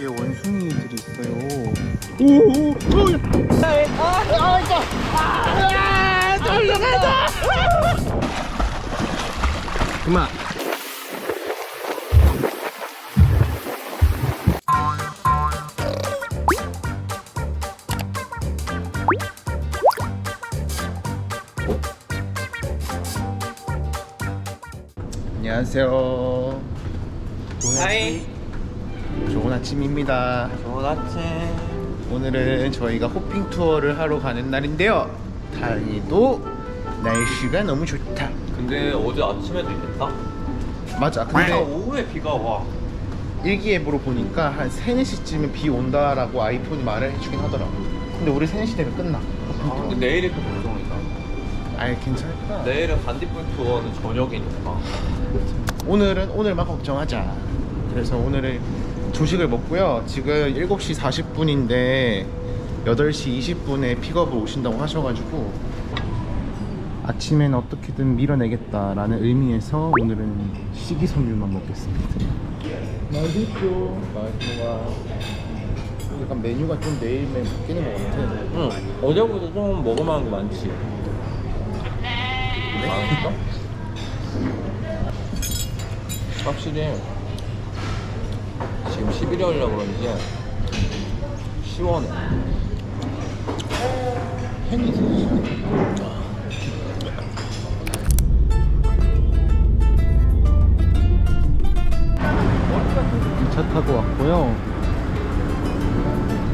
뒤에 원숭이들이 있어요. 그만. 안녕하세요. 하이 좋은 아침입니다. 좋은 아침 오늘은 저희가 호핑 투어를 하러 가는 날인데요. 다행히도 날씨가 너무 좋다. 근데 어제 아침에도 있겠다? 맞아. 근데 근데 오후에 비가 와 일기예보로 보니까 한 3, 4시쯤에 비 온다라고 아이폰이 말을 해주긴 하더라고. 근데 우리 3, 4시 되면 끝나. 아, 근데 내일이 또 걱정이다 아예 괜찮을 거야. 내일은 반딧불 투어는 저녁이니까 오늘은 오늘만 걱정하자. 그래서 오늘은 조식을 먹고요. 지금 7시 40분인데 8시 20분에 픽업을 오신다고 하셔가지고 아침엔 어떻게든 밀어내겠다라는 의미에서 오늘은 식이섬유만 먹겠습니다. 맛있죠. 맛있어. 약간 메뉴가 좀 내일면 바뀌는 것 같아. 응 어제보다 좀 먹을만한 게 많지 많았어? 확실히 지금 11월이라 그런지 시원해 햄이 있어. 차 타고 왔고요.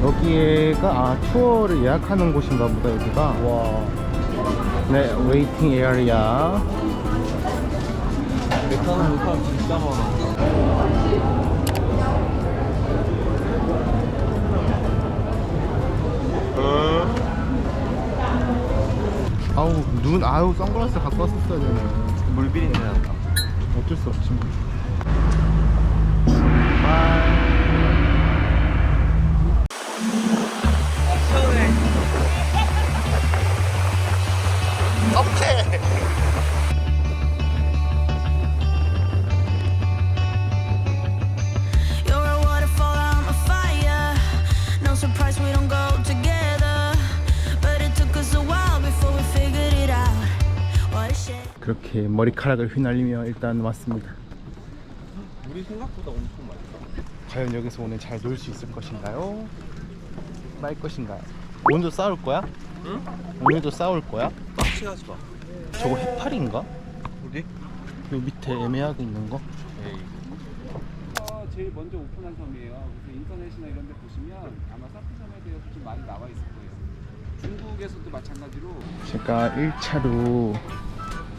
여기가 아 투어를 예약하는 곳인가 보다 여기가. 와. 네, 웨이팅 에어리아. 배 타는 사람 진짜 많아 아우 눈 아우 선글라스 갖고 왔었어야 되네. 물 비린내 난다 어쩔 수 없지. 뭐. 그렇게 머리카락을 휘날리며 일단 왔습니다. 우리 생각보다 엄청 많다 과연 여기서 오늘 잘 놀 수 있을 것인가요? 말 것인가요? 오늘도 싸울 거야? 응? 오늘도 싸울 거야? 빡치하지 마 저거 해파리인가? 어디? 요 밑에 애매하게 있는 거? 에이 어, 제일 먼저 오픈한 섬이에요. 그래서 인터넷이나 이런 데 보시면 아마 사프섬에 대해서 좀 많이 나와 있을 거예요. 중국에서도 마찬가지로 제가 1차로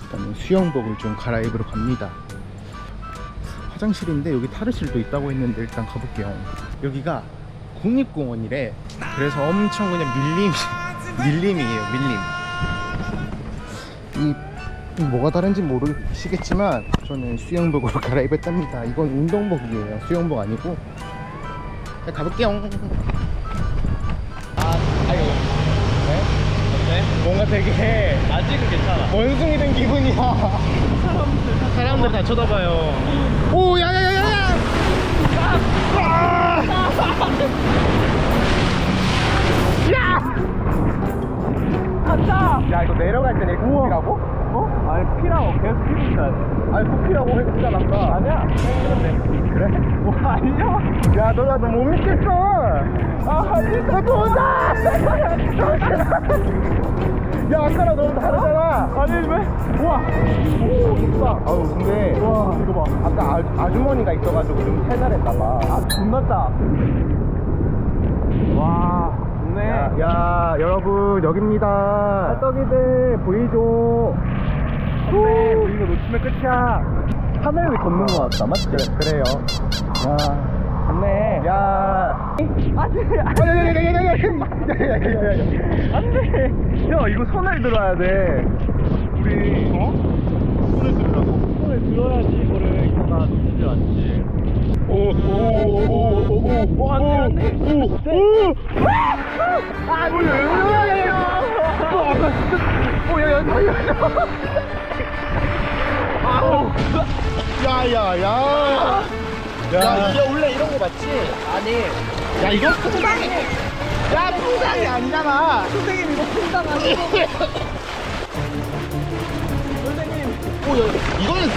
일단은 수영복을 좀 갈아입으러 갑니다. 화장실인데 여기 탈의실도 있다고 했는데 일단 가볼게요. 여기가 국립공원이래. 그래서 엄청 그냥 밀림, 밀림이에요, 밀림. 이 뭐가 다른지 모르시겠지만 저는 수영복으로 갈아입었답니다. 이건 운동복이에요. 수영복 아니고. 자, 가볼게요. 뭔가 되게 아직은 괜찮아 원숭이 된 기분이야. 사람들 사람들 다 쳐다봐요 오, 야야야야야! 야! 야, 이거 내려갈 때내 코피라고? 어? 아니 피라고 계속 피고 있어야 돼 아니, 코피라고 했잖아, 아까. 아니야 그래? 뭐 아니야 야, 너나 너못 믿겠어! 아, 진짜 도다! 야, 아까랑 너무 다르잖아! 아니 왜? 우와! 오, 좋다! 아우, 근데. 와 이거 봐 아까 아, 아주머니가 있어가지고 좀 살살했나봐. 아, 존났다 와 좋네 야, 야, 여러분 여기입니다. 떡이들 보이죠 네, 근데 이거 놓치면 끝이야 하늘 위 걷는 거 같다 맞지? 그래 요. 야 좋네 야. 안돼 안돼 야 이거 손을 들어야 돼 우리 어? 손을 들으라고? 손을 들어야지 이거를 이거가 놓치지 않지 오오오오오오 안 돼, 안 돼. 오오 야야 야 야, 이게 원래 이런 거 맞지? 아니. 야, 이건 풍당이. 야, 풍당이 아니잖아. 선생님, 이거 풍당 아니고. 선생님. 오, 야, 이거는.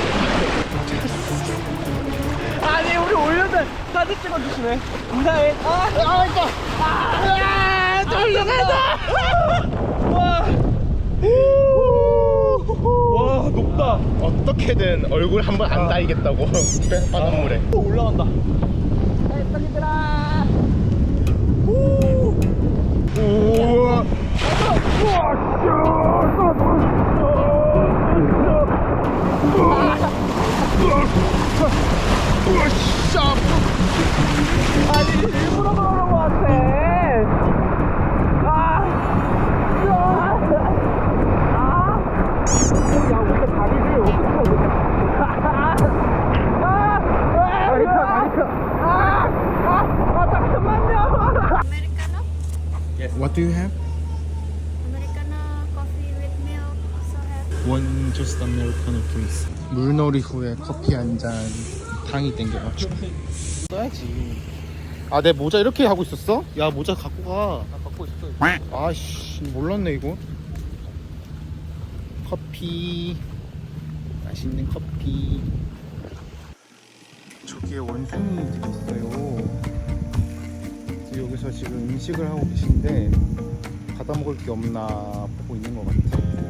아니 우리 올려서 사진 찍어주시네 감사해 아, 아, 그러니까. 아, 돌려간다. 와, 와 높다. 어떻게든 얼굴 한 번 안 닿이겠다고. 바닷물에. 또 올라간다. 우와. 아니 일부러 그러는 거 같아 아, 야 근데 다리를 어떻게 다리카, 다리카. 아 잠깐만요 Americano? What do you have? Americano coffee with milk. Also have One just Americano please. 물놀이 후에 커피 한 잔 당이 땡겨가지고 써야지. 아 내 모자 이렇게 하고 있었어? 야 모자 갖고 가. 나 갖고 있어 아씨 몰랐네 이거. 커피 맛있는 커피. 저기에 원숭이들이 있어요. 여기서 지금 음식을 하고 계신데 받아 먹을 게 없나 보고 있는 것 같아. 안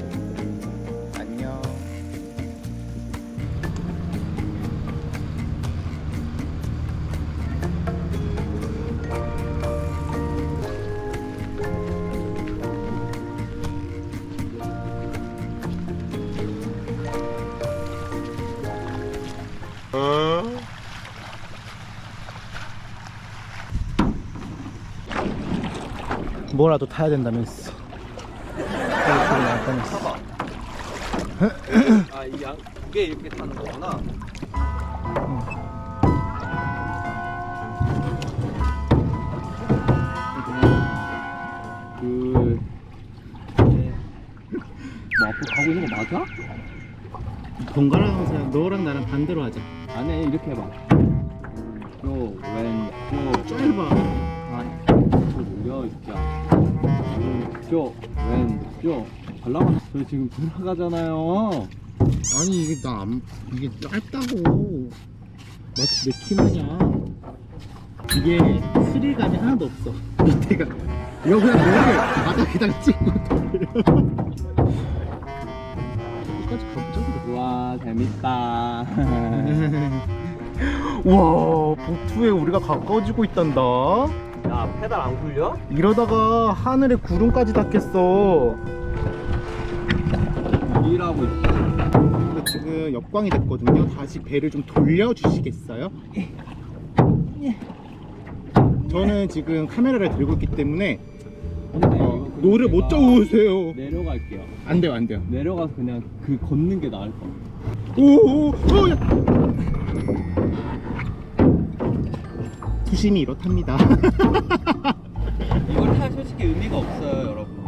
뭐라도 타야 된다면서. 아이 양 두 개 이렇게 타는 거구나 그... 네. 뭐 앞으로 가고 있는 거 맞아? 번갈아 가면서 너랑 나랑 반대로 하자. 안에 이렇게 해봐 요, 왼, 요, 짧아. 아, 저 뭐야 이 새끼야 왼쪽, 왼쪽 발라가 저 지금 돌아가잖아요 아니 이게 나 안, 이게 짧다고. 마치 내키 마냥. 이게 스릴감이 하나도 없어. 밑에가. 이거 그냥 머리 바닥에다가 찍고 돌려. 끝까지. 우와 재밌다 와 보트에 우리가 가까워지고 있단다. 야 페달 안 굴려? 이러다가 하늘에 구름까지 닿겠어. 일하고 있어 근데 지금 역광이 됐거든요. 다시 배를 좀 돌려주시겠어요? 저는 지금 카메라를 들고 있기 때문에 근데 어, 이거 노를 못 내가 잡으세요. 내려갈게요 안 돼요, 안 돼요. 내려가서 그냥 그 걷는 게 나을 것 같아 오, 오, 오, 야. 수심이 이렇답니다. 이걸 탈 솔직히 의미가 없어요 여러분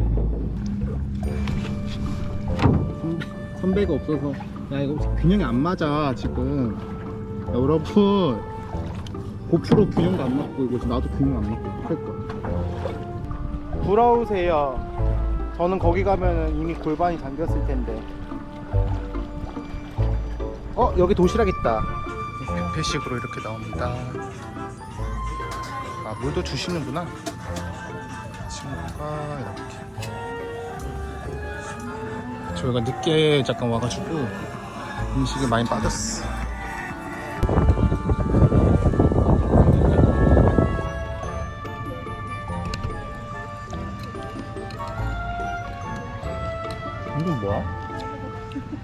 선배가 없어서 야 이거 균형이 안 맞아 지금. 야, 여러분 고프로 균형도 안 맞고 이거 나도 균형 안 맞고 할 거. 부러우세요. 저는 거기 가면은 이미 골반이 잠겼을 텐데. 어 여기 도시락 있다. 뷔페식으로 이렇게 나옵니다. 아 물도 주시는구나. 친구가 이렇게. 저희가 늦게 잠깐 와가지고 음식이 많이 빠졌어. 이건 뭐야?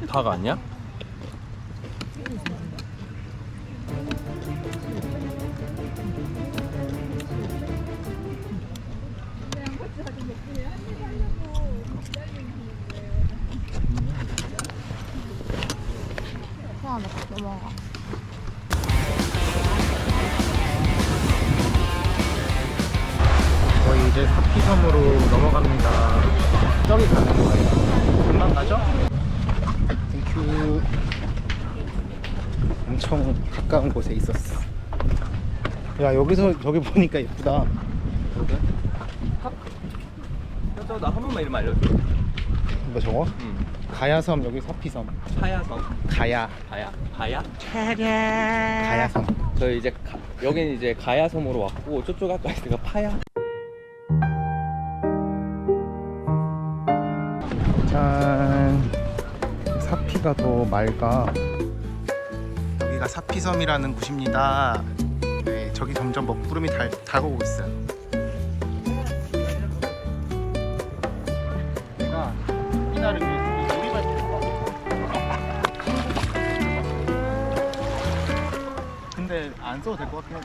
닭 아니야? 이제 사피섬으로 넘어갑니다. 저기 가는 거예요. 금방 가죠? 땡큐. 엄청 가까운 곳에 있었어. 야 여기서 저기 보니까 예쁘다 그래? 저, 나한 번만 이름 알려줘. 뭐 저거? 응. 가야섬 여기 서피섬 파야섬. 가야 가야? 가야? 가야섬 저 이제 가, 여긴 이제 가야섬으로 왔고 저쪽 아까 있으니까 파야. 짠. 사피가 더 맑아. 여기가 사피섬이라는 곳입니다. 네 저기 점점 먹구름이 달, 다가오고 있어요. 내가 이날은 이 놀이발 근데 안 써도 될 것 같긴 해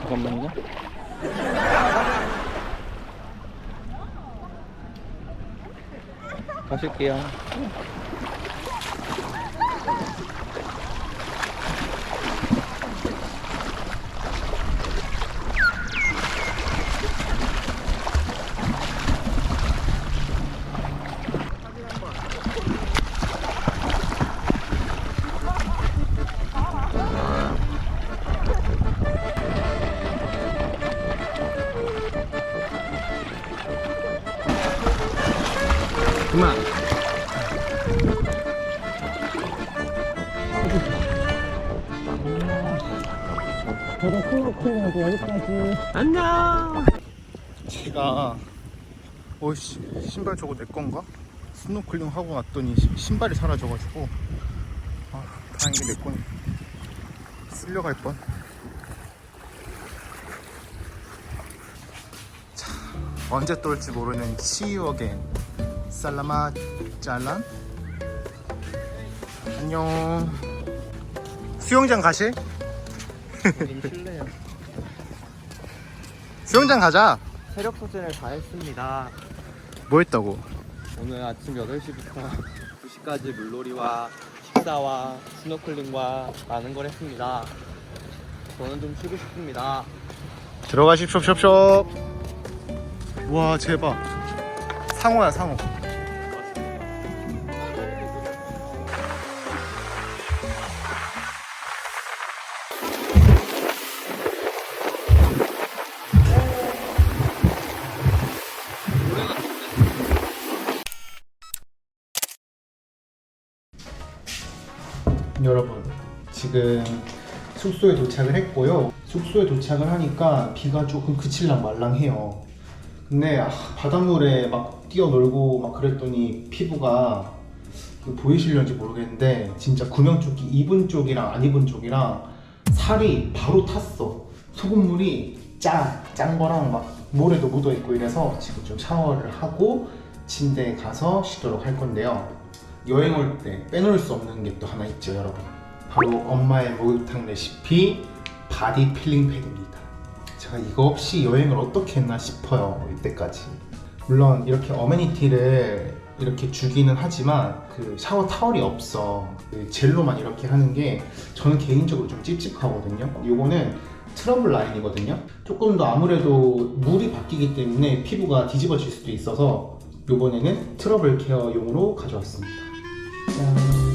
잠깐만요. 가실 안녕. 제가 오씨 신발 저거 내 건가? 스노클링 하고 왔더니 시- 신발이 사라져가지고 아 다행히 내 거니 쓸려갈 뻔. 자 언제 또 올지 모르는 See you again. 살라마 짤란. 안녕. 수영장 가실? 실례요. 수영장 가자. 체력 소진을 다 했습니다. 뭐 했다고? 오늘 아침 8시부터 2시까지 물놀이와 식사와 스노클링과 많은 걸 했습니다. 저는 좀 쉬고 싶습니다. 들어가십시오, 숍숍. 와, 대박. 상어야, 상어. 지금 숙소에 도착을 했고요. 숙소에 도착을 하니까 비가 조금 그칠랑 말랑해요. 근데 아, 바닷물에 막 뛰어놀고 막 그랬더니 피부가 그 보이실런지 모르겠는데 진짜 구명조끼 입은 쪽이랑 안 입은 쪽이랑 살이 바로 탔어. 소금물이 짜, 짠 거랑 막 모래도 묻어 있고 이래서 지금 좀 샤워를 하고 침대에 가서 쉬도록 할 건데요. 여행 올 때 빼놓을 수 없는 게 또 하나 있죠, 여러분. 바로 엄마의 목욕탕 레시피 바디 필링 패드입니다. 제가 이거 없이 여행을 어떻게 했나 싶어요, 이때까지. 물론 이렇게 어메니티를 이렇게 주기는 하지만 그 샤워 타월이 없어. 그 젤로만 이렇게 하는 게 저는 개인적으로 좀 찝찝하거든요. 요거는 트러블 라인이거든요. 조금 더 아무래도 물이 바뀌기 때문에 피부가 뒤집어질 수도 있어서 요번에는 트러블 케어용으로 가져왔습니다. 짠.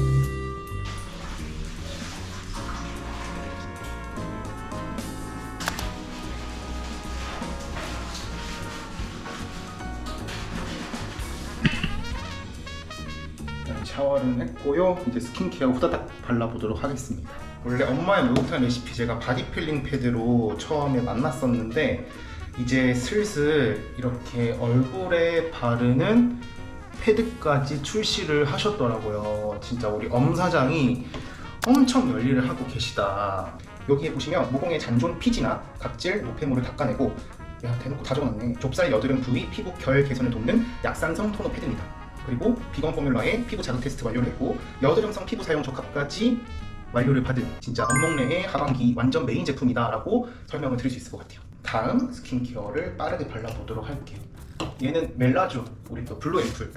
했고요. 이제 스킨케어 후다닥 발라보도록 하겠습니다. 원래 엄마의 목욕탕 레시피 제가 바디 필링 패드로 처음에 만났었는데 이제 슬슬 이렇게 얼굴에 바르는 패드까지 출시를 하셨더라고요. 진짜 우리 엄 사장이 엄청 열일을 하고 계시다. 여기에 보시면 모공의 잔존 피지나 각질, 노폐물을 닦아내고 야 대놓고 다 적어놨네. 좁쌀 여드름 부위 피부 결 개선을 돕는 약산성 토너 패드입니다. 그리고 비건 포뮬러의 피부 자극 테스트 완료를 했고 여드름성 피부 사용 적합까지 완료를 받은 진짜 업목내의 하반기 완전 메인 제품이다라고 설명을 드릴 수 있을 것 같아요. 다음 스킨케어를 빠르게 발라보도록 할게요. 얘는 멜라주 우리 또 블루 앰플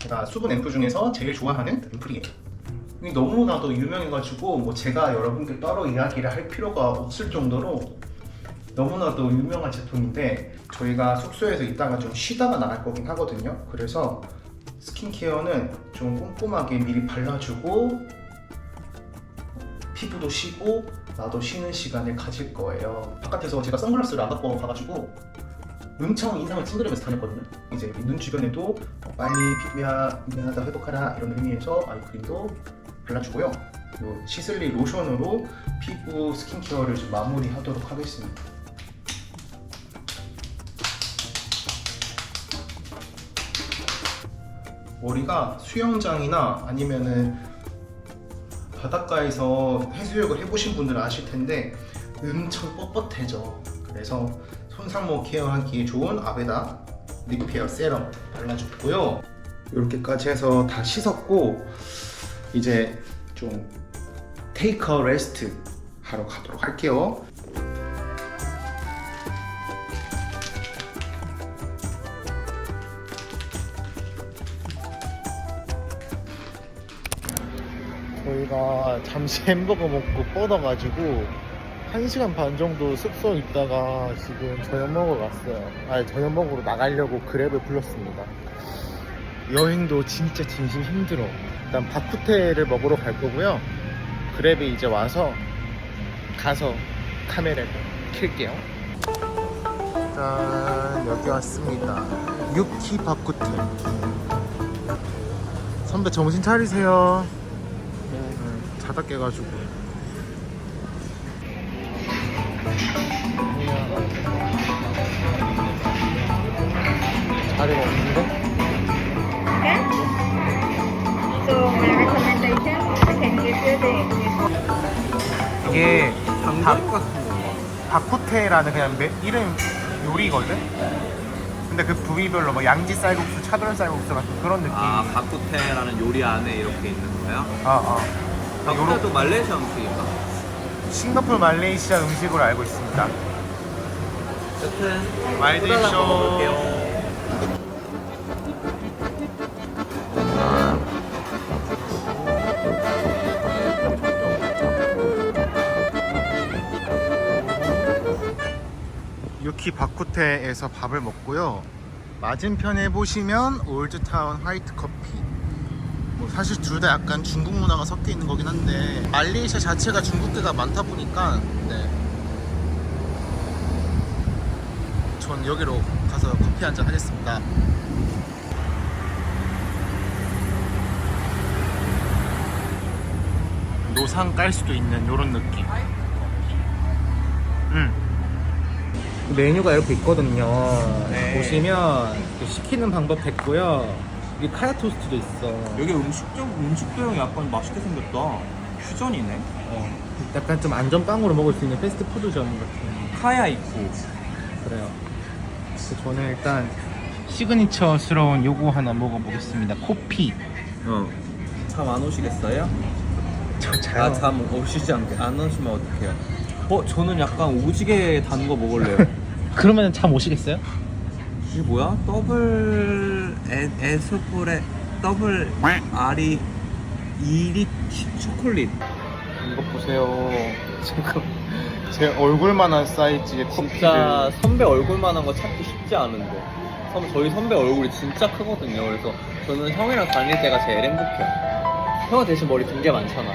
제가 수분 앰플 중에서 제일 좋아하는 앰플이에요. 너무나도 유명해가지고 뭐 제가 여러분들 따로 이야기를 할 필요가 없을 정도로 너무나도 유명한 제품인데 저희가 숙소에서 있다가 좀 쉬다가 나갈 거긴 하거든요. 그래서 스킨케어는 좀 꼼꼼하게 미리 발라주고 피부도 쉬고 나도 쉬는 시간을 가질 거예요. 바깥에서 제가 선글라스를 안 갖고 가가지고 엄청 인상을 찡그리면서 다녔거든요. 이제 눈 주변에도 어, 빨리 피부야 미안하다 회복하라 이런 의미에서 아이크림도 발라주고요. 요 시슬리 로션으로 피부 스킨케어를 좀 마무리하도록 하겠습니다. 머리가 수영장이나 아니면은 바닷가에서 해수욕을 해보신 분들은 아실 텐데 엄청 뻣뻣해져. 그래서 손상모 케어하기에 좋은 아베다 리페어 세럼 발라줬고요. 이렇게까지 해서 다 씻었고 이제 좀 테이크 어 레스트 하러 가도록 할게요. 잠시 햄버거 먹고 뻗어가지고 1시간 반 정도 숙소에 있다가 지금 저녁 먹으러 갔어요. 아니, 저녁 먹으러 나가려고 그랩을 불렀습니다. 여행도 진짜 진심 힘들어. 일단 바쿠테를 먹으러 갈 거고요. 그랩에 이제 와서 가서 카메라를 킬게요. 짠, 여기 왔습니다. 유키 바쿠테. 선배 정신 차리세요. 네, 자다 깨가지고. 자리가 없는데? English. 이게 거. 바쿠테라는 그냥 매- 이름 요리거든? 근데 그 부위별로 뭐 양지 쌀국수, 차돌 쌀국수 같은 그런 느낌. 아, 바쿠테라는 요리 안에 이렇게 있는 거야? 아, 아. 바쿠테도 말레이시아 음식인가? 싱가포르 말레이시아 음식으로 알고 있습니다. 드십시오. 먹을게요. 유키 바쿠테에서 밥을 먹고요. 맞은편에 보시면 올드타운 화이트 커피. 뭐 사실 둘 다 약간 중국 문화가 섞여 있는 거긴 한데 말레이시아 자체가 중국계가 많다 보니까 네. 전 여기로 가서 커피 한 잔 하겠습니다. 노상 깔 수도 있는 이런 느낌. 음. 메뉴가 이렇게 있거든요. 네. 보시면 그 시키는 방법 됐고요. 여기 카야 토스트도 있어. 여기 음식점 음식도형 약간 맛있게 생겼다. 퓨전이네. 어. 약간 좀 안전빵으로 먹을 수 있는 패스트푸드점 같은. 카야 있고. 그래요. 그래서 저는 일단 시그니처스러운 요거 하나 먹어보겠습니다. 코피. 어. 잠 안 오시겠어요? 저 아, 잠 오시지 않게 안 오시면 어떡해요? 어, 저는 약간 오지게 단 거 먹을래요. 그러면 잠 오시겠어요? 이게 뭐야? 더블 에, 에스프레 더블 아리 이리 초콜릿. 이거 보세요. 지금 제 얼굴만한 사이즈의 커피를. 진짜 선배 얼굴만한 거 찾기 쉽지 않은데. 선- 저희 선배 얼굴이 진짜 크거든요. 그래서 저는 형이랑 다닐 때가 제일 행복해요. 형은 대신 머리 긴 게 많잖아.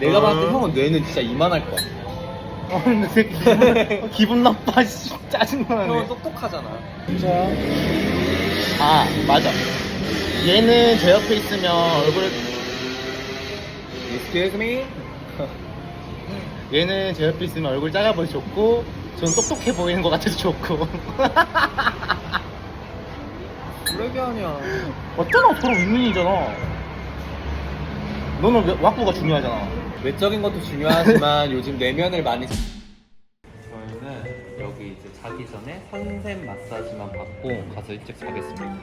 내가 봤을 때 어. 형은 뇌는 진짜 이만할 거야. 어, 근데 되게 기분, 기분 나빠. 씨. 형은 짜증나네. 똑똑하잖아. 진짜요? 아, 맞아. 얘는 제 옆에 있으면 얼굴, Excuse me? 얘는 제 옆에 있으면 얼굴 작아 보여 좋고, 저는 똑똑해 보이는 것 같아서 좋고. 그러게 하냐. 어쩌나 서로 윈윈이잖아. 너는 왜- 왁구가 중요하잖아. 외적인 것도 중요하지만 요즘 내면을 많이 자기 전에 선샘 마사지만 받고 가서 일찍 자겠습니다.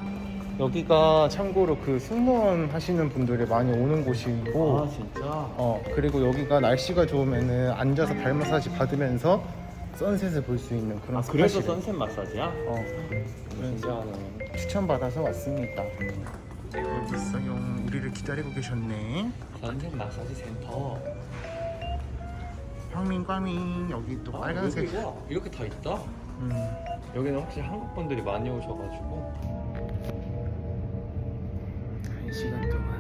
여기가 참고로 그 승무원 하시는 분들이 많이 오는 곳이고, 아 진짜? 어, 그리고 여기가 날씨가 좋으면은 앉아서 발 마사지 받으면서 선셋을 볼 수 있는 그런 아 그래서 스팟이래요. 선샘 마사지야? 어, 신기하네. 추천받아서 왔습니다. 여기 있어요. 우리를 기다리고 계셨네. 선샘 마사지 센터. 황민과민 여기 또 빨간색. 아, 여기가 이렇게 다 있다? 음. 여기는 확실히 한국 분들이 많이 오셔가지고 한 시간 동안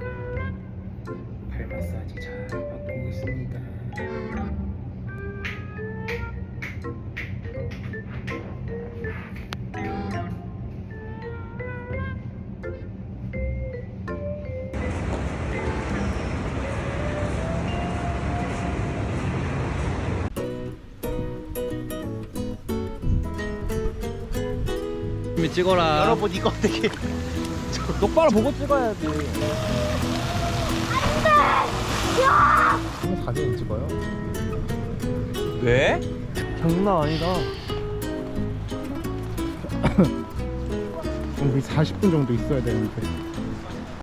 발 마사지 잘 받고 있습니다. 찍어라. 여러분 이거 되게 똑바로 보고 찍어야지. 사진 찍어요. 왜? 장난 아니다. 우리 40분 정도 있어야 되는데.